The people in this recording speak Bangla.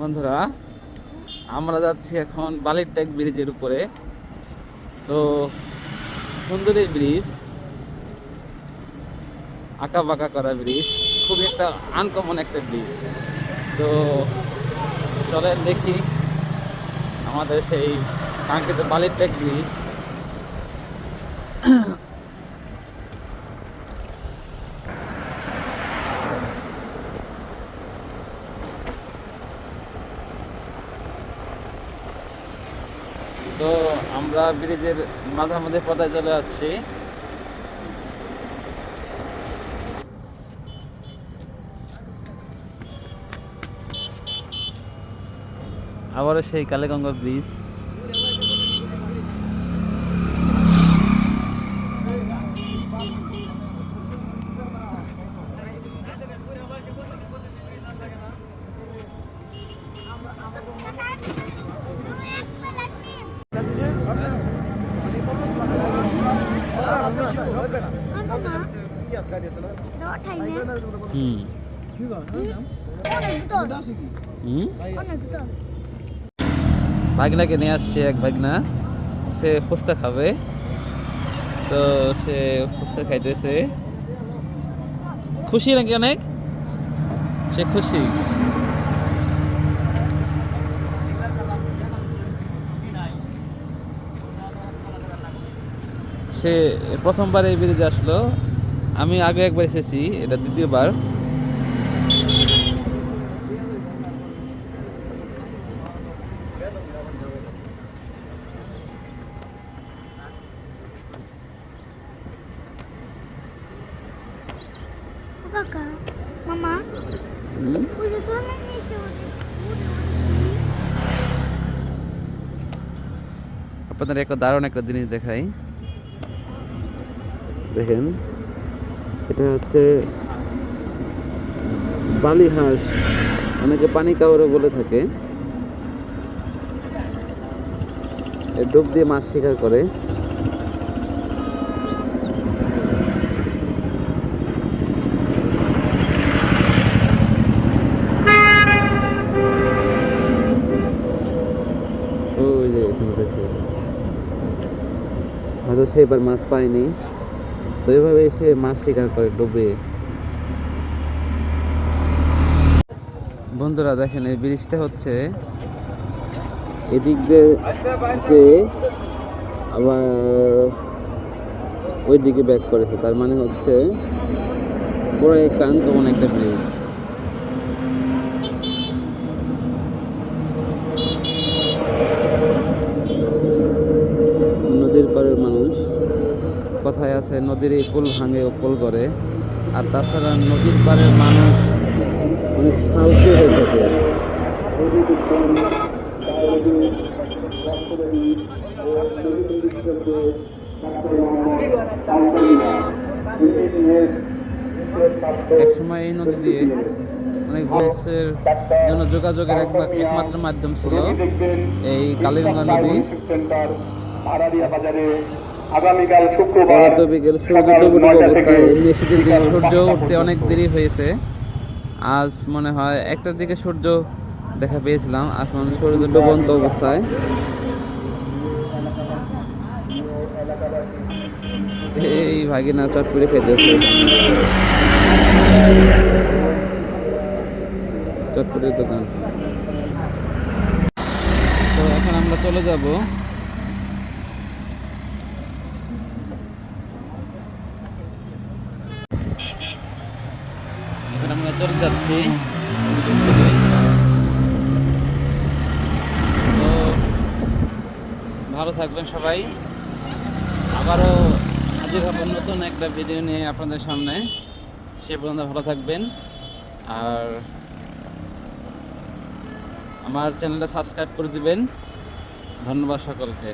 বন্ধুরা, আমরা যাচ্ছি এখন বালির ট্যাগ ব্রিজের উপরে। তো, সুন্দর ব্রিজ আঁকা বাঁকা করা ব্রিজ, খুবই একটা আনকমন একটা ব্রিজ। তো, চলেন দেখি আমাদের সেই কাঙ্ক্ষিত বালির ট্যাগ ব্রিজ তো আমরা ব্রিজের মাঝামাঝি পদায় চলে আসছি। আবারও সেই কালেগঙ্গা ব্রিজ। হুম ভাগনাকে নিয়ে আসছে এক ভাগনা। সে ফুচকা খাবে। তো সে ফুচকা খাইতেছে। খুশি নাকি অনেক? সে খুশি। সে প্রথমবার এই ব্রিজে আসলো। আমি আগে একবার এসেছি এটা দ্বিতীয়বার. আপনাদের একটা দারুণ একটা জিনিস দেখাই। দেখেন। এটা হচ্ছে বালি হাঁস অনেকে পানি কাউরে বলে থাকে। ডুব দিয়ে মাছ শিকার করে। হয়তো সে এবার মাছ পায়নি। তো এভাবে সে মাছ শিকার করে ডুবে। বন্ধুরা, দেখেন এই ব্রিজটা হচ্ছে এদিক দিয়ে যে আবার ওই দিকে ব্যাক করেছে। তার মানে হচ্ছে পুরো ক্লান্ত একটা ব্রিজ নদীর পাড়ের মানুষ কথায় আছে নদীর এই পুল ভাঙে ও পুল করে আর তাছাড়া নদীর পাড়ের মানুষ অনেক হয়ে থাকে। এক সময় এই নদী দিয়ে অনেক মানুষের জন্য যোগাযোগের একমা- একমাত্র মাধ্যম ছিল এই কালীগঙ্গা নদী। আগামীকাল শুক্রবার পরে তো বিকেল সূর্য ডুবো ডুবো অবস্থায় এমনি শীতের দিনে সূর্য উঠতে অনেক দেরি হয়েছে। আজ মনে হয় একটার দিকে সূর্য দেখা পেয়েছিলাম এখন সূর্য ডুবন্ত অবস্থায়। এই ভাগিনা চটপুরি খেতেছে চটপুরির দোকান। তো এখন আমরা চলে যাব এখন আমরা চলে যাচ্ছি। তো, ভালো থাকবেন সবাই। আবারও হাজির হব নতুন একটা ভিডিও নিয়ে আপনাদের সামনে। সে পর্যন্ত ভালো থাকবেন। আর আমার চ্যানেলটা সাবস্ক্রাইব করে দিবেন। ধন্যবাদ সকলকে।